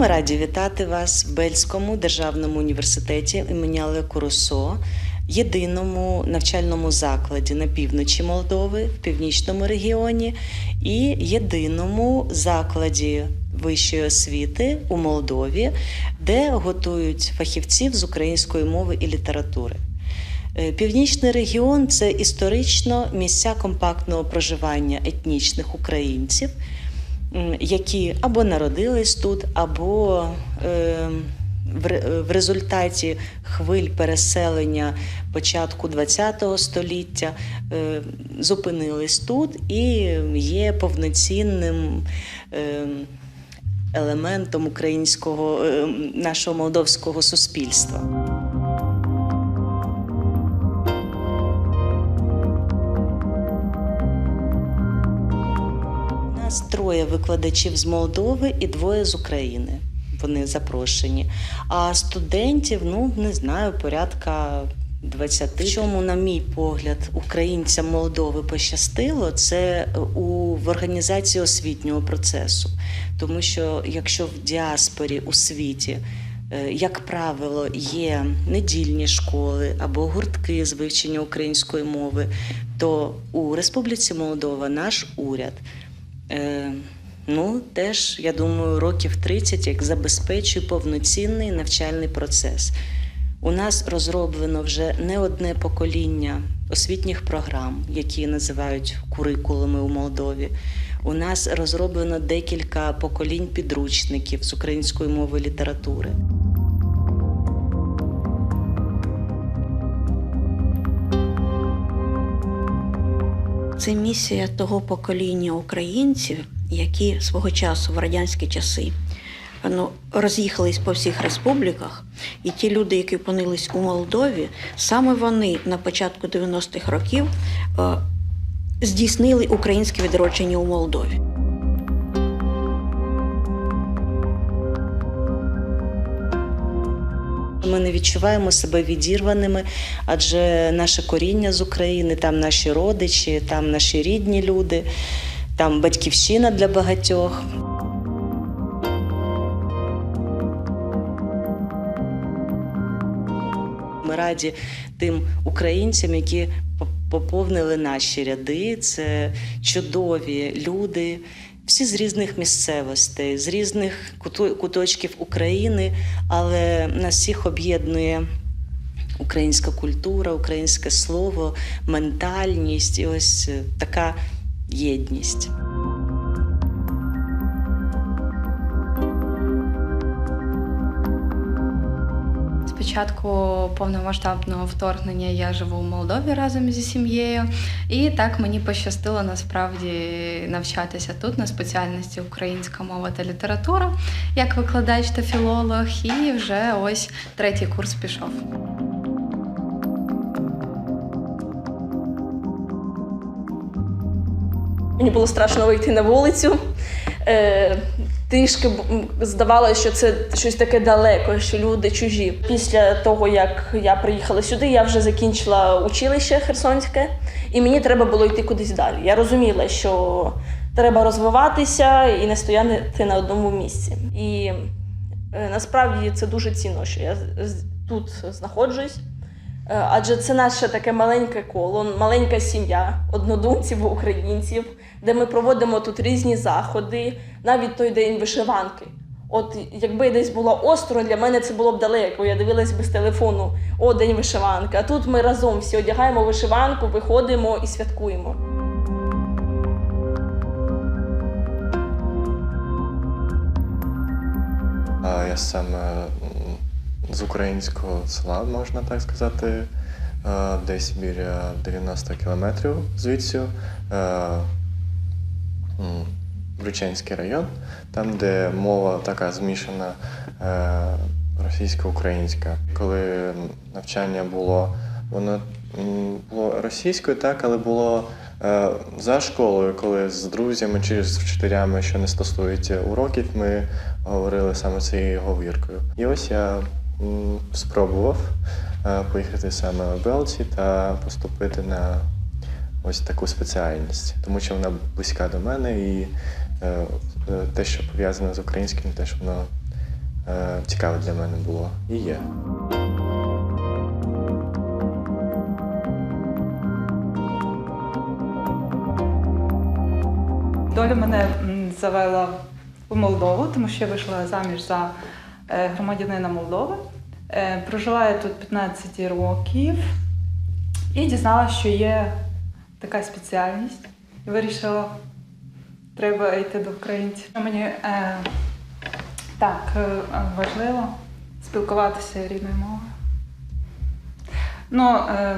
Ми раді вітати вас в Бельському державному університеті імені Олеко Руссо, єдиному навчальному закладі на півночі Молдови, в північному регіоні, і єдиному закладі вищої освіти у Молдові, де готують фахівців з української мови і літератури. Е, Північний регіон це історично місця компактного проживання етнічних українців, які або народились тут, або е, в результаті хвиль переселення початку ХХ століття е, зупинились тут і є повноцінним е, елементом українського нашого молдовського суспільства. Нас троє викладачів з Молдови і двоє з України. Вони запрошені. А студентів, ну не знаю, порядка 20. В чому, на мій погляд, українцям Молдови пощастило, це у в організації освітнього процесу. Тому що якщо в діаспорі у світі Е, як правило, є недільні школи або гуртки з вивчення української мови, то у Республіці Молдова наш уряд. Е, Ну, теж, я думаю, років 30 як забезпечує повноцінний навчальний процес. У нас розроблено вже не одне покоління освітніх програм, які називають курикулами у Молдові. У нас розроблено декілька поколінь підручників з української мови і літератури. Це місія того покоління українців, які свого часу в радянські часи ну, роз'їхались по всіх республіках, і ті люди, які опинились у Молдові, саме вони на початку 90-х років е, здійснили українське відродження у Молдові. Ми не відчуваємо себе відірваними, адже наше коріння з України, там наші родичі, там наші рідні люди, там батьківщина для багатьох. Ми раді тим українцям, які по- поповнили наші ряди. Це чудові люди, всі з різних місцевостей, з різних куточків України, але нас всіх об'єднує. Українська культура, українське слово, ментальність і ось е, така єдність. Початку повномасштабного вторгнення я живу в Молдові разом зі сім'єю, і так мені пощастило насправді навчатися тут на спеціальності українська мова та література як викладач та філолог, і вже ось третій курс пішов. Мені було страшно вийти на вулицю. Трішки здавалося, що це щось таке далеко, що люди чужі. Після того, як я приїхала сюди, я вже закінчила училище Херсонське, і мені треба було йти кудись далі. Я розуміла, що треба розвиватися і не стояти на одному місці. І е, насправді це дуже цінно, що я тут знаходжусь. Е, Адже це наше таке маленьке коло, маленька сім'я однодумців, українців, де ми проводимо тут різні заходи, навіть той день вишиванки. От якби десь було остро, для мене це було б далеко. Я дивилась без телефону, о, день вишиванки. А тут ми разом всі одягаємо вишиванку, виходимо і святкуємо. Я саме м, з українського села, можна так сказати, е, десь біля 90 кілометрів звідси. е, м, Бричанський район, там, де мова така змішана е, російсько-українська. Коли навчання було, воно було російською, так, але було за школою, коли з друзями чи з вчителями, що не стосується уроків, ми говорили саме цією говіркою. І ось я спробував е, поїхати саме в Белці та поступити на ось таку спеціальність, тому що вона близька до мене і е, е, те, що пов'язане з українським, теж воно цікаве для мене було і є. Доля мене завела в Молдову, тому що я вийшла заміж за громадянина Молдови. Е, Прожила я тут 15 років і дізналася, що є така спеціальність. І вирішила, треба йти до українців. Мені е, так е, важливо спілкуватися рідною мовою. Ну, е,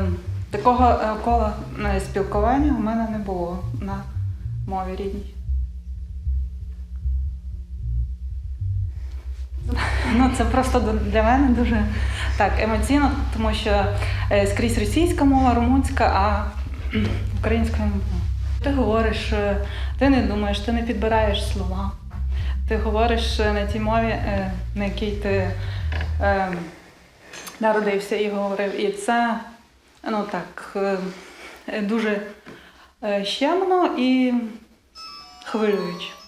такого е, кола е, спілкування у мене не було на мові рідній. Ну, це просто для мене дуже так емоційно, тому що е, скрізь російська мова, румунська, а українська мова. Ти говориш, е, ти не думаєш, ти не підбираєш слова. Ти говориш е, на тій мові, на якій ти народився і говорив. І це ну так дуже щемно і хвилююче.